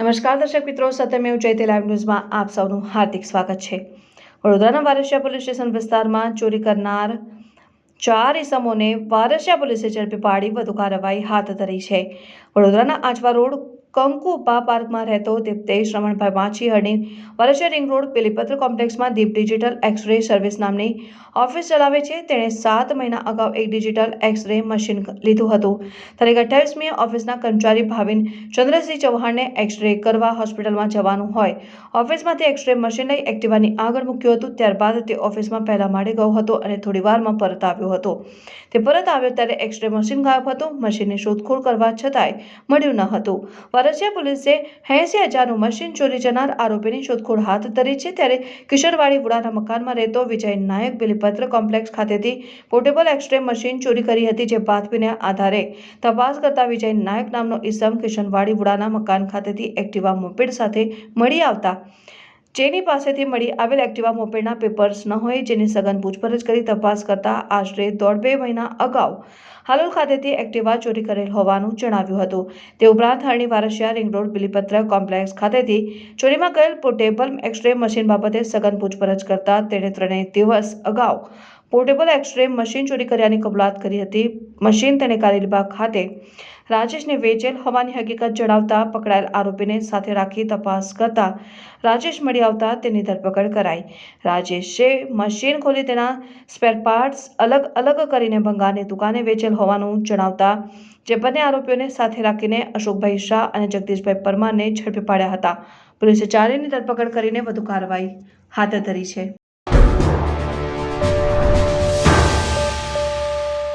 નમસ્કાર, દર્શક મિત્રો. સત્યમેવ જયતે લાઈવ ન્યૂઝમાં આપ સૌનું હાર્દિક સ્વાગત છે. વડોદરાના વારસિયા પોલીસ સ્ટેશન વિસ્તારમાં ચોરી કરનાર ચાર ઇસમોને વારસિયા પોલીસે ઝડપી પાડી, વધુ કાર્યવાહી હાથ ધરી છે. વડોદરાના આજવા રોડ કંકુપા પાર્કમાં રહેતો દીપ્તેશ રમણભાઈ માછી હરની વારસિયા રિંગ રોડ પેલીપત્ર કોમ્પ્લેક્સમાં Deep digital X ray service નામની ઓફિસ ચલાવે છે. તેણે સાત મહિના અગાઉ એક ડિજિટલ એક્સ રે મશીન લીધું હતું. તારીખ અઠ્યાવીસમીએ ઓફિસના કર્મચારી ભાવિન ચંદ્રસિંહ ચૌહાણને એક્સ રે કરવા હોસ્પિટલમાં જવાનું હોય. ઓફિસમાંથી એક્સ રે મશીન લઈ એક્ટિવાની આગળ મૂક્યું હતું. ત્યારબાદ તે ઓફિસમાં પહેલા માળે ગયો હતો અને થોડી વારમાં પરત આવ્યો હતો. તે પરત આવ્યો ત્યારે એક્સ રે મશીન ગાયબ હતું. મશીનની શોધખોળ કરવા છતાંય મળ્યું ન હતું. વરસિયા પોલીસે એંસી હજારનું મશીન ચોરી જનાર આરોપીની શોધખોળ હાથ ધરી છે. ત્યારે કિશોરવાડી વુડાના મકાનમાં રહેતો વિજય નાયક બિલીપત્ર કોમ્પ્લેક્સ ખાતેથી પોર્ટેબલ એક્સરે મશીન ચોરી કરી હતી, જે બાતમીને આધારે તપાસ કરતા વિજય નાયક નામનો ઈસમ કિશનવાડી વુડાના મકાન ખાતેથી એક્ટિવા મોપેડ સાથે મળી આવતા જેની પાસેથી મળી આવેલ એક્ટિવા મોપેડના પેપર્સ ન હોય જેની સઘન પૂછપરછ કરી તપાસ કરતા આશરે દોઢ બે મહિના અગાઉ હાલોલ ખાતેથી એક્ટિવા ચોરી કરેલ હોવાનું જણાવ્યું હતું. તે ઉપરાંત Harni Warasiya ring road Bilipatra complex ખાતેથી ચોરીમાં ગયેલ પોર્ટેબલ એક્સરે મશીન બાબતે સઘન પૂછપરછ કરતા તેણે ત્રણેય દિવસ અગાઉ પોર્ટેબલ એક્સરે મશીન ચોરી કર્યાની કબૂલાત કરી હતી. મશીન તેને કારેલીબાગ ખાતે રાજેશને વેચેલ હોવાની હકીકત જણાવતા પકડાયેલ આરોપીને સાથે રાખી તપાસ કરતા રાજેશ મળી આવતા તેની ધરપકડ કરાઈ. રાજેશે મશીન ખોલી તેના સ્પેર પાર્ટ્સ અલગ અલગ કરીને ભંગારની દુકાને વેચેલ હોવાનું જણાવતા જે બંને આરોપીઓને સાથે રાખીને અશોકભાઈ શાહ અને જગદીશભાઈ પરમારને ઝડપી પાડ્યા હતા. પોલીસે ચારેની ધરપકડ કરીને વધુ કાર્યવાહી હાથ ધરી છે.